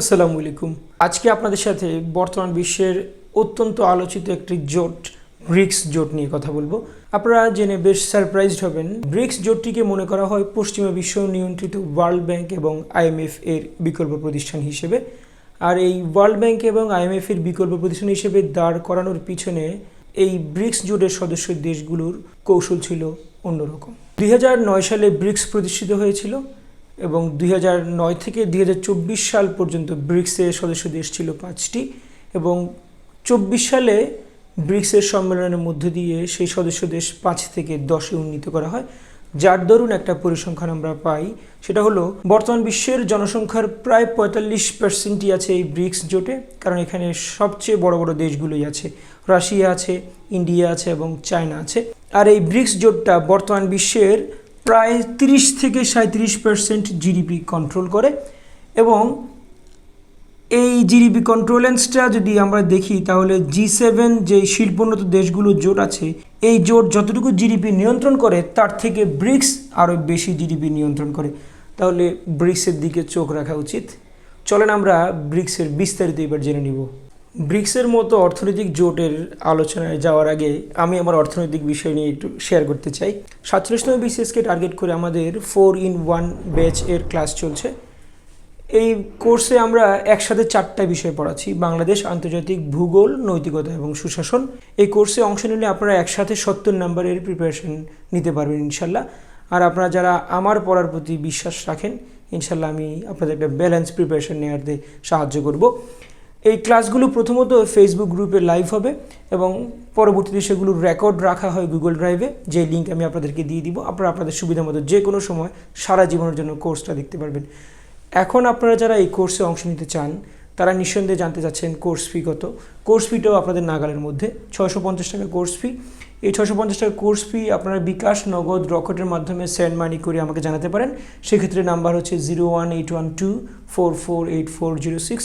আসসালামু আলাইকুম। আজকে আপনাদের সাথে বর্তমান বিশ্বের অত্যন্ত আলোচিত একটি জোট, ব্রিক্স জোট নিয়ে কথা বলব। আপনারা জেনে বেশ সারপ্রাইজড হবেন। ব্রিক্স জোটটিকে মনে করা হয় পশ্চিমা বিশ্ব নিয়ন্ত্রিত ওয়ার্ল্ড ব্যাংক এবং আইএমএফ এর বিকল্প প্রতিষ্ঠান হিসেবে। আর এই ওয়ার্ল্ড ব্যাংক এবং আইএমএফ এর বিকল্প প্রতিষ্ঠান হিসেবে দাঁড় করানোর পিছনে এই ব্রিক্স জোটের সদস্য দেশগুলোর কৌশল ছিল অন্যরকম। দুই হাজার নয় সালে ব্রিক্স প্রতিষ্ঠিত হয়েছিল। এবং দুই থেকে দুই হাজার চব্বিশ সাল পর্যন্ত ব্রিক্সের সদস্য দেশ ছিল পাঁচটি এবং চব্বিশ সালে ব্রিক্সের সম্মেলনের মধ্য দিয়ে সেই সদস্য দেশ পাঁচ থেকে দশে উন্নীত করা হয়। যার দরুন একটা পরিসংখ্যান আমরা পাই, সেটা হলো, বর্তমান বিশ্বের জনসংখ্যার প্রায় পঁয়তাল্লিশ পার্সেন্টই আছে এই ব্রিক্স জোটে, কারণ এখানে সবচেয়ে বড় বড় দেশগুলোই আছে। রাশিয়া আছে, ইন্ডিয়া আছে এবং চায়না আছে। আর এই ব্রিক্স জোটটা বর্তমান বিশ্বের প্রায় তিরিশ থেকে সাঁত্রিশ পার্সেন্ট জিডিপি কন্ট্রোল করে এবং এই জিডিপি কন্ট্রোলেন্সটা যদি আমরা দেখি, তাহলে জি সেভেন যে শিল্পোন্নত দেশগুলো জোট আছে, এই জোট যতটুকু জিডিপি নিয়ন্ত্রণ করে, তার থেকে ব্রিক্স আরও বেশি জিডিপি নিয়ন্ত্রণ করে। তাহলে ব্রিক্সের দিকে চোখ রাখা উচিত। চলেন আমরা ব্রিক্সের বিস্তারিত এবার জেনে নিব। ব্রিক্সের মতো অর্থনৈতিক জোটের আলোচনায় যাওয়ার আগে আমি আমার অর্থনৈতিক বিষয় নিয়ে একটু শেয়ার করতে চাই। সাতচল্লিশতম বিসিএসকে টার্গেট করে আমাদের ফোর ইন ওয়ান ব্যাচ এর ক্লাস চলছে। এই কোর্সে আমরা একসাথে চারটা বিষয় পড়াচ্ছি, বাংলাদেশ, আন্তর্জাতিক, ভূগোল, নৈতিকতা এবং সুশাসন। এই কোর্সে অংশ নিলে আপনারা একসাথে সত্তর নাম্বারের প্রিপারেশন নিতে পারবেন ইনশাল্লাহ। আর আপনারা যারা আমার পড়ার প্রতি বিশ্বাস রাখেন, ইনশাল্লাহ আমি আপনাদের একটা ব্যালেন্স প্রিপারেশন নেওয়াতে সাহায্য করব। এই ক্লাসগুলো প্রথমত ফেসবুক গ্রুপে লাইভ হবে এবং পরবর্তীতে সেগুলোর রেকর্ড রাখা হয় গুগল ড্রাইভে যে লিঙ্ক আমি আপনাদেরকে দিয়ে দিব, আপনারা আপনাদের সুবিধা মতো যে কোনো সময় সারা জীবনের জন্য কোর্সটা দেখতে পারবেন। এখন আপনারা যারা এই কোর্সে অংশ নিতে চান, তারা নিঃসন্দেহে জানতে চাচ্ছেন কোর্স ফি কত। কোর্স ফিটাও আপনাদের নাগালের মধ্যে। ছয়শো পঞ্চাশ টাকা কোর্স ফি এই ছশো পঞ্চাশ টাকা কোর্স ফি আপনারা বিকাশ নগদ রকেটের মাধ্যমে সেন্ড মানি করে আমাকে জানাতে পারেন। সেক্ষেত্রে নাম্বার হচ্ছে zero one eight one two four four eight four zero six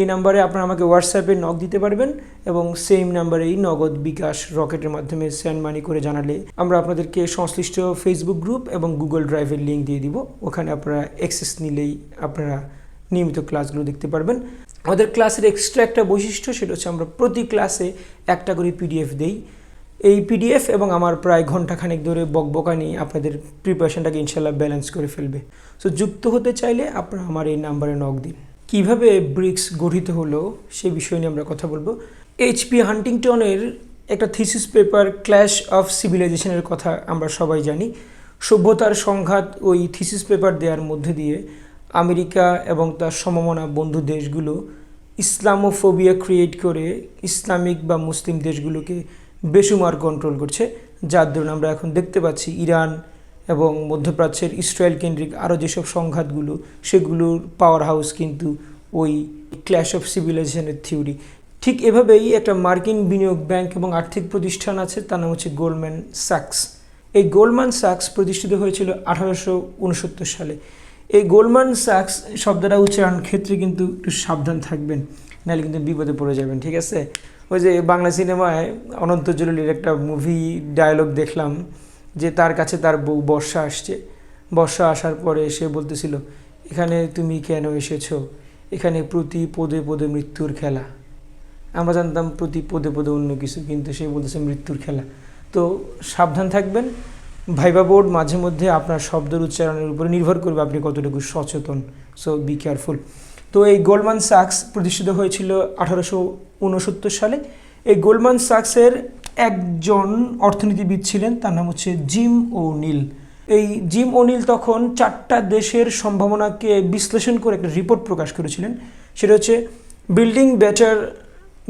এই নাম্বারে আপনারা আমাকে হোয়াটসঅ্যাপে নক দিতে পারবেন এবং সেম নাম্বারেই নগদ বিকাশ রকেটের মাধ্যমে সেন্ড মানি করে জানালে আমরা আপনাদেরকে সংশ্লিষ্ট ফেসবুক গ্রুপ এবং গুগল ড্রাইভের লিঙ্ক দিয়ে দিব। ওখানে আপনারা অ্যাক্সেস নিলেই আপনারা নিয়মিত ক্লাসগুলো দেখতে পারবেন। আমাদের ক্লাসের এক্সট্রা একটা বৈশিষ্ট্য সেটা হচ্ছে আমরা প্রতি ক্লাসে একটা করে পিডিএফ দেই। এই পিডিএফ এবং আমার প্রায় ঘন্টাখানেক ধরে বকবকানি আপনাদের প্রিপারেশনটাকে ইনশাল্লাহ ব্যালেন্স করে ফেলবে। সো যুক্ত হতে চাইলে আপনারা আমার এই নাম্বারে নক দিন। কীভাবে ব্রিক্স গঠিত হলো সে বিষয় নিয়ে আমরা কথা বলব। এইচপি হান্টিংটনের একটা থিসিস পেপার ক্ল্যাশ অফ সিভিলাইজেশনের কথা আমরা সবাই জানি। সভ্যতার সংঘাত ওই থিসিস পেপার দেওয়ার মধ্যে দিয়ে আমেরিকা এবং তার সমমনা বন্ধু দেশগুলো ইসলামোফোবিয়া ক্রিয়েট করে ইসলামিক বা মুসলিম দেশগুলোকে বেসুমার কন্ট্রোল করছে, যার দরুন আমরা এখন দেখতে পাচ্ছি ইরান এবং মধ্যপ্রাচ্যের ইসরায়েল কেন্দ্রিক আরও যেসব সংঘাতগুলো, সেগুলোর পাওয়ার হাউস কিন্তু ওই ক্ল্যাশ অফ সিভিলাইজেশনের থিওরি ঠিক এভাবেই একটা মার্কিন বিনিয়োগ ব্যাংক এবং আর্থিক প্রতিষ্ঠান আছে, তার নাম হচ্ছে গোল্ডম্যান স্যাক্স এই গোল্ডম্যান স্যাক্স প্রতিষ্ঠিত হয়েছিল আঠারোশো উনসত্তর সালে। এই গোল্ডম্যান স্যাক্স শব্দটা উচ্চারণ ক্ষেত্রে কিন্তু একটু সাবধান থাকবেন, নাহলে কিন্তু বিপদে পড়ে যাবেন, ঠিক আছে? ওই যে বাংলা সিনেমায় অনন্ত জলিলের একটা মুভি ডায়লগ দেখলাম যে তার কাছে তার বউ বর্ষা আসছে। বর্ষা আসার পরে সে বলতেছিল, এখানে তুমি কেন এসেছ? এখানে প্রতি পদে পদে মৃত্যুর খেলা। আমরা জানতাম প্রতি পদে পদে অন্য কিছু, কিন্তু সে বলতেছে মৃত্যুর খেলা। তো সাবধান থাকবেন। ভাইবা বোর্ড মাঝে মধ্যে আপনার শব্দের উচ্চারণের উপরে নির্ভর করবে আপনি কতটুকু সচেতন। So be careful. তো এই গোল্ডমান সাক্স প্রতিষ্ঠিত হয়েছিল আঠারোশো উনসত্তর সালে। এই গোল্ডমান সাক্সের একজন অর্থনীতিবিদ ছিলেন, তার নাম হচ্ছে জিম ও নীল এই জিম ওনিল তখন চারটা দেশের সম্ভাবনাকে বিশ্লেষণ করে একটা রিপোর্ট প্রকাশ করেছিলেন। সেটা হচ্ছে building better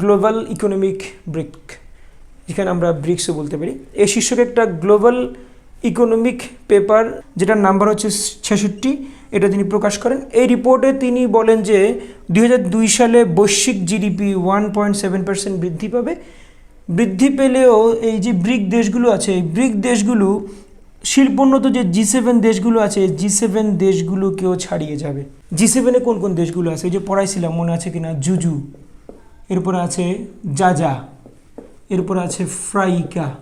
global economic BRIC যেখানে আমরা ব্রিক্সও বলতে পারি। এই শীর্ষক একটা গ্লোবাল ইকোনমিক পেপার যেটার নাম্বার হচ্ছে ছেষট্টি, এটা তিনি প্রকাশ করেন। এই রিপোর্টে তিনি বলেন যে দুই হাজার দুই সালে বৈশ্বিক GDP one point seven percent বৃদ্ধি পাবে। বৃদ্ধি পেলেও এই যে ব্রিক দেশগুলো আছে, এই ব্রিক দেশগুলো, শিল্পোন্নত যে জি সেভেন দেশগুলো আছে জি সেভেন দেশগুলোকেও ছাড়িয়ে যাবে। জি সেভেনে কোন কোন দেশগুলো আছে? এই যে পড়াইছিলাম মনে আছে কিনা? জুজু। এরপর আছে জাজা। এরপর আছে ফ্রাইকা।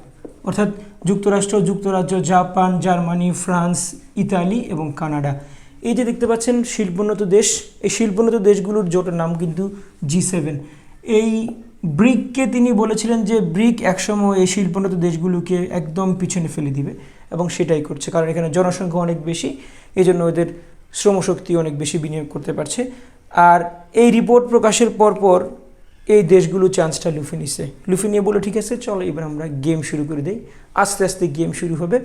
অর্থাৎ যুক্তরাষ্ট্র, যুক্তরাজ্য, জাপান, জার্মানি, ফ্রান্স, ইতালি এবং কানাডা। এই যে দেখতে পাচ্ছেন শিল্পোন্নত দেশ, এই শিল্পোন্নত দেশগুলোর জোটের নাম কিন্তু জি সেভেন। এই ব্রিককে তিনি বলেছিলেন যে ব্রিক একসময় এই শিল্পোন্নত দেশগুলোকে একদম পিছনে ফেলে দিবে এবং সেটাই করছে, কারণ এখানে জনসংখ্যা অনেক বেশি এই জন্য ওদের শ্রমশক্তি অনেক বেশি বিনিয়োগ করতে পারছে। আর এই রিপোর্ট প্রকাশের পরপর এই দেশগুলো চান্সটা লুফে নিছে। লুফে নিয়ে বলে, ঠিক আছে, চলো এবার আমরা গেম শুরু করে দিই। আস্তে আস্তে গেম শুরু হবে।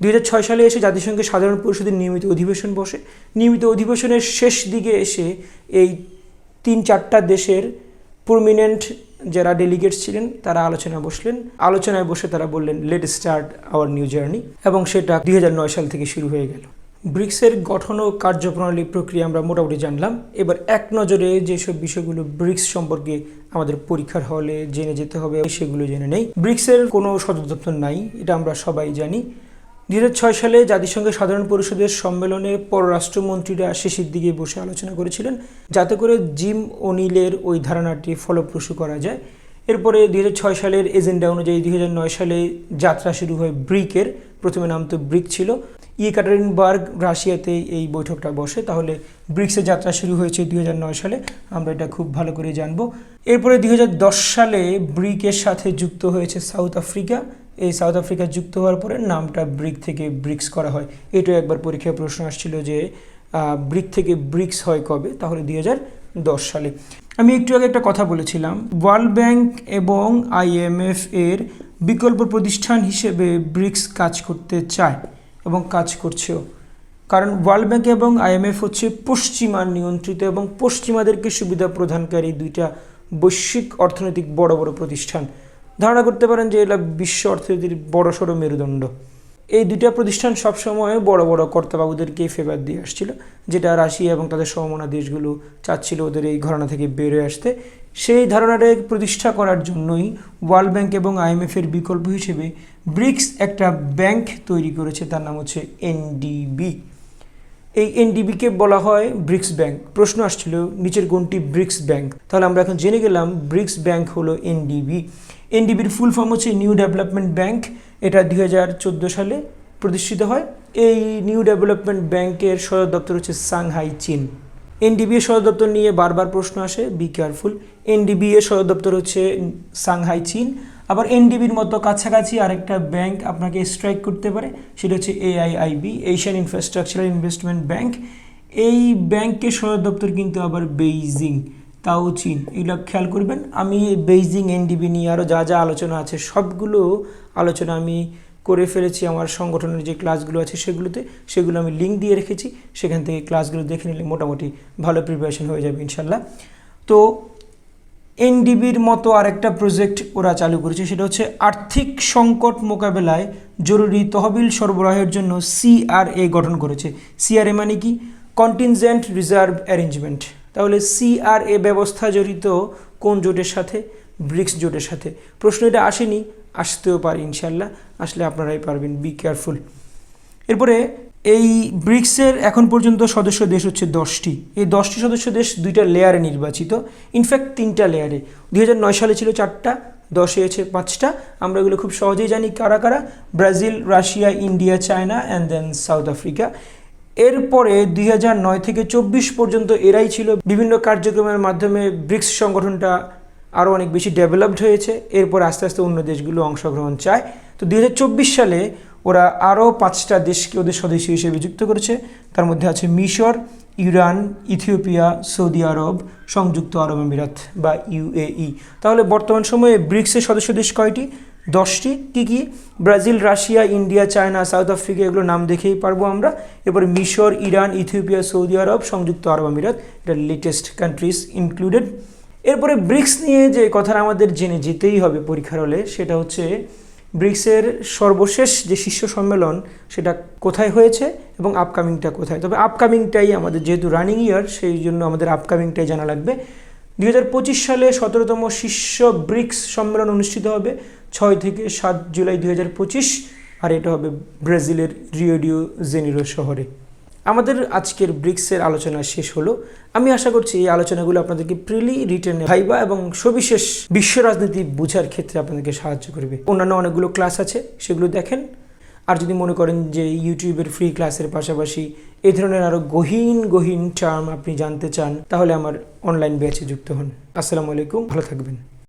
দু হাজার ছয় সালে এসে জাতিসংঘের সাধারণ পরিষদের নিয়মিত অধিবেশন বসে। নিয়মিত অধিবেশনের শেষ দিকে এসে এই তিন চারটা দেশের প্রমিনেন্ট যারা ডেলিগেটস ছিলেন, তারা আলোচনায় বসলেন। আলোচনায় বসে তারা বললেন let start our new journey এবং সেটা দুই হাজার নয় সাল থেকে শুরু হয়ে গেল। ব্রিক্সের গঠন ও কার্যপ্রণালী প্রক্রিয়া আমরা মোটামুটি জানলাম। এবার এক নজরে যেসব বিষয়গুলো ব্রিক্স সম্পর্কে আমাদের পরীক্ষার হলে জেনে যেতে হবে, সেগুলো জেনে নেই। ব্রিক্সের কোনো সদর দপ্তর নাই, এটা আমরা সবাই জানি। দুই হাজার ছয় সালে জাতিসংঘের সাধারণ পরিষদের সম্মেলনে পররাষ্ট্রমন্ত্রীরা শেষের দিকে বসে আলোচনা করেছিলেন, যাতে করে জিম ওনিলের ওই ধারণাটি ফলপ্রসূ করা যায়। এরপরে দুই হাজার ছয় সালের এজেন্ডা অনুযায়ী দুই হাজার নয় সালে যাত্রা শুরু হয় ব্রিকের, প্রথমে নাম তো ব্রিক ছিল। ইয়েকাটারিনবার্গ রাশিয়াতে এই বৈঠকটা বসে। তাহলে ব্রিক্সের যাত্রা শুরু হয়েছে দুই হাজার নয় সালে। আমরা এটা খুব ভালো করে জানব। এরপরে দুই হাজার দশ সালে ব্রিকের সাথে যুক্ত হয়েছে সাউথ আফ্রিকা। এই সাউথ আফ্রিকা যুক্ত হওয়ার পরে নামটা ব্রিক থেকে ব্রিক্স করা হয়। এটাও একবার পরীক্ষায় প্রশ্ন আসছিল যে ব্রিক থেকে ব্রিক্স হয় কবে? তাহলে দুই সালে। আমি একটু আগে একটা কথা বলেছিলাম। ওয়ার্ল্ড ব্যাংক এবং আইএমএফ এর বিকল্প প্রতিষ্ঠান হিসেবে ব্রিক্স কাজ করতে চায় এবং কাজ করছেও। কারণ ওয়ার্ল্ড ব্যাংক এবং আইএমএফ হচ্ছে পশ্চিমা নিয়ন্ত্রিত এবং পশ্চিমাদেরকে সুবিধা প্রদানকারী দুইটা বৈশ্বিক অর্থনৈতিক বড় বড় প্রতিষ্ঠান। ধারণা করতে পারেন যে এটা বিশ্ব অর্থনীতির বড় সড়ো মেরুদণ্ড। এই দুইটা প্রতিষ্ঠান সবসময় বড় বড় কর্তাবাবুদেরকে ফেভার দিয়ে আসছিল, যেটা রাশিয়া এবং তাদের সমমনা দেশগুলো চাচ্ছিল ওদের এই ঘরানা থেকে বেরোয় আসতে। সেই ধারণাটা প্রতিষ্ঠা করার জন্যই ওয়ার্ল্ড ব্যাংক এবং আইএমএফের বিকল্প হিসেবে ব্রিক্স একটা ব্যাংক তৈরি করেছে, তার নাম হচ্ছে এনডিবি। এই এনডিবিকে বলা হয় ব্রিক্স ব্যাংক। প্রশ্ন আসছিল নিচের কোনটি ব্রিক্স ব্যাংক? তাহলে আমরা এখন জেনে গেলাম ব্রিক্স ব্যাংক হলো এনডিবি এনডিবির ফুল ফর্ম হচ্ছে নিউ ডেভেলপমেন্ট ব্যাংক এটা দু হাজার চোদ্দ সালে প্রতিষ্ঠিত হয়। এই নিউ ডেভেলপমেন্ট ব্যাংকের সদর দপ্তর হচ্ছে সাংহাই চীন এনডিবি এর সদর দপ্তর নিয়ে বারবার প্রশ্ন আসে বি কেয়ারফুল এনডিবি এর সদর দপ্তর হচ্ছে সাংহাই চীন আবার এনডিবির মতো কাছাকাছি আরেকটা ব্যাংক আপনাকে স্ট্রাইক করতে পারে, সেটা হচ্ছে AIIB Asian infrastructural investment bank এই ব্যাংকের সদর দপ্তর কিন্তু আবার বেইজিং তাও চীন। এগুলো খেয়াল করবেন, আমি বেইজিং এনডিবি নিয়ে আরও যা যা আলোচনা আছে, সবগুলো আলোচনা আমি করে ফেলেছি আমার সংগঠনের যে ক্লাসগুলো আছে সেগুলোতে, সেগুলো আমি লিঙ্ক দিয়ে রেখেছি, সেখান থেকে ক্লাসগুলো দেখে নিলে মোটামুটি ভালো প্রিপারেশন হয়ে যাবে ইনশাল্লাহ। তো এনডিবির মতো আরেকটা প্রজেক্ট ওরা চালু করেছে, সেটা হচ্ছে আর্থিক সংকট মোকাবেলায় জরুরি তহবিল সরবরাহের জন্য সিআরএ গঠন করেছে। সিআরএ মানে কি? কন্টিনজেন্ট রিজার্ভ অ্যারেঞ্জমেন্ট তাহলে সিআরএ ব্যবস্থা জড়িত কোন জোটের সাথে? ব্রিক্স জোটের সাথে। প্রশ্ন এটা আসেনি, আসতেও পারে ইনশাল্লাহ, আসলে আপনারাই পারবেন বি কেয়ারফুল এরপরে এই ব্রিক্সের এখন পর্যন্ত সদস্য দেশ হচ্ছে দশটি। এই দশটি সদস্য দেশ দুইটা লেয়ারে নির্বাচিত। ইনফ্যাক্ট তিনটা লেয়ারে দুই হাজার নয় সালে ছিল চারটা, দশে আছে পাঁচটা। আমরা এগুলো খুব সহজেই জানি কারা কারা। Brazil, Russia, India, China and then South Africa এরপরে দুই নয় থেকে চব্বিশ পর্যন্ত এরাই ছিল বিভিন্ন কার্যক্রমের মাধ্যমে ব্রিক্স সংগঠনটা আরও অনেক বেশি ডেভেলপড হয়েছে। এরপর আস্তে আস্তে অন্য দেশগুলো অংশগ্রহণ চায়। তো দুই হাজার চব্বিশ সালে ওরা আরও পাঁচটা দেশকে ওদের সদস্য হিসেবে যুক্ত করেছে। তার মধ্যে আছে মিশর, ইরান, ইথিওপিয়া, সৌদি আরব, সংযুক্ত আরব আমিরাত বা ইউএই। তাহলে বর্তমান সময়ে ব্রিক্সের সদস্য দেশ কয়টি? দশটি। কী কী? Brazil, Russia, India, China, South Africa, এগুলো নাম দেখেই পারব আমরা। এরপরে মিশর, ইরান, ইথিওপিয়া, সৌদি আরব, সংযুক্ত আরব আমিরাত, এটা লেটেস্ট কান্ট্রিজ ইনক্লুডেড এরপরে ব্রিক্স নিয়ে যে কথাটা আমাদের জেনে যেতেই হবে পরীক্ষার হলে, সেটা হচ্ছে ব্রিক্সের সর্বশেষ যে শীর্ষ সম্মেলন, সেটা কোথায় হয়েছে এবং আপকামিংটা কোথায়? তবে আপকামিংটাই আমাদের যেহেতু রানিং ইয়ার সেই জন্য আমাদের আপকামিংটাই জানা লাগবে। দুই হাজার পঁচিশ সালে সতেরোতম শীর্ষ ব্রিক্স সম্মেলন অনুষ্ঠিত হবে, ছয় থেকে সাত জুলাই দুই হাজার পঁচিশ, আর এটা হবে ব্রাজিলের রিওডিও জেনিরো শহরে। আমাদের আজকের ব্রিক্সের আলোচনা শেষ হলো। আমি আশা করছি এই আলোচনাগুলো আপনাদেরকে প্রিলি রিটেনে ভাইবা এবং সবিশেষ বিশ্ব রাজনীতি বোঝার ক্ষেত্রে আপনাদেরকে সাহায্য করবে। অন্যান্য অনেকগুলো ক্লাস আছে, সেগুলো দেখেন। আর যদি মনে করেন যে ইউটিউবের ফ্রি ক্লাসের পাশাপাশি এই ধরনের আরও গহীন গহীন টার্ম আপনি জানতে চান, তাহলে আমার অনলাইন ব্যাচে যুক্ত হন। আসসালামু আলাইকুম, ভালো থাকবেন।